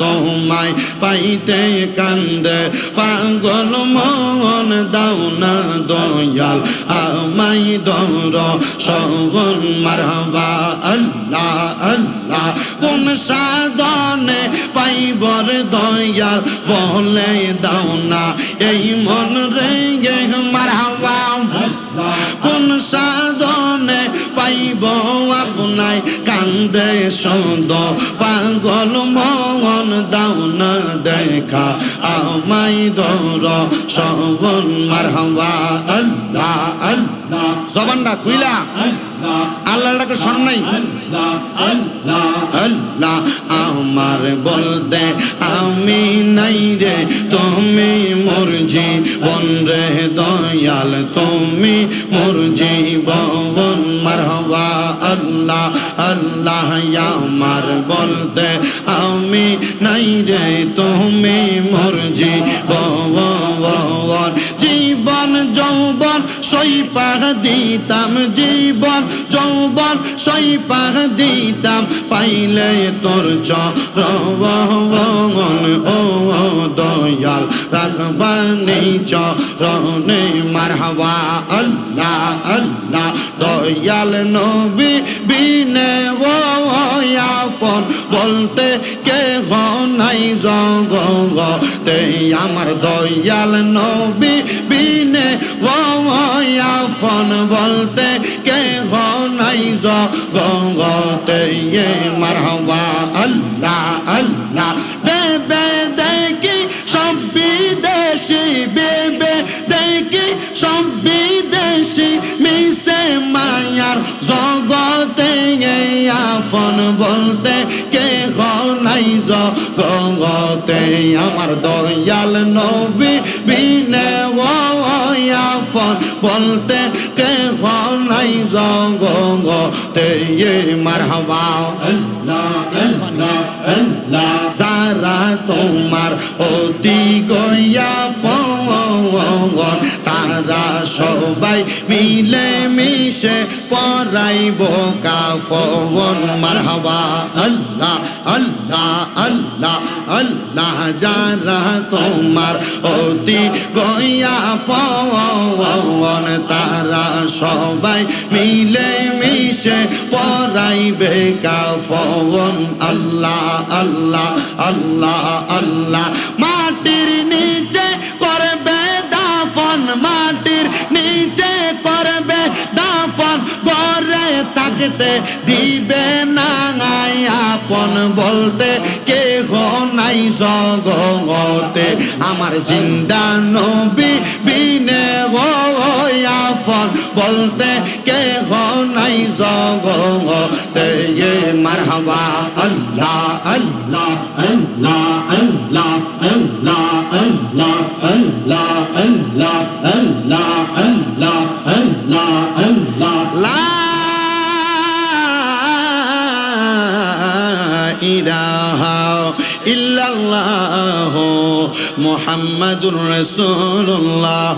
তোমায় পাইতে কান্দে। পাগল মন, দাও না দয়াল, আমায় দর সগন মারহাবা। আল্লাহ আল্লাহ, কোন সাধনে পাইবর দয়াল, বলে দাও না, এই মন রে মারহাবা। কোন সাধনে পাইব আপনায়, কান্দে সদ পাগল মন। দাও না দেখা, আমায় ধর সগন মারহাবা, আল্লাহ আল্লাহ জবানটা খুইলা আল্লাহটাকে শোন নাই। আল্লাহ, আমার বলতে আমি নাই রে, তুমি মোর জীবন রে, দয়াল, তুমি মোর জীবন, মারহবা, আল্লাহ আল্লাহ, আমার আমি নাই রে তুমি মোর জীবন জীবন যৌবন সৈপাহ দিতাম। জীবন যৌবন সৈপাহ দিতাম। পাইলে তোর চরণ ও দয়াল রাখবানি চরণে মারহাবা। আল্লাহ আল্লাহ, দয়াল নবী বিনে ও আপন বলতে আমার দয়াল নবী বিনে আপন বলতে কে নাই জগতে। মারহাবা আল্লাহ আল্লাহ। বেবে দেখি সব বিদেশি, বেবে, দেখি সব বিদেশি জগতে আমার দয়াল নবী বিনে ও আফন বলতে কে নাই জগতে মারহাবা। সারা তোমার অতি গয়া সবাই মিলে মিশে পরাইব কাফন মারহাবা, আল্লাহ আল্লাহ আল্লাহ আল্লাহ, যারা তোমার অতি গয়া পঙ্গন তারা সবাই মিলে মিশে পরাইবে কাফন আল্লাহ আল্লাহ আল্লাহ আল্লাহ, মাটির নিচে থাকতে দিবে না আপন বলতে কে নাই জগতে আমার জিন্দা নবী বিনে আপন বলতে কে নাই জগতে মারহাবা আল্লাহ আল্লাহ Allah, Allah, Allah, Allah, Allah, Allah, Allah, Allah, Allah, Allah. ইলাহা ইল্লাল্লাহ মুহাম্মাদুর রাসূলুল্লাহ।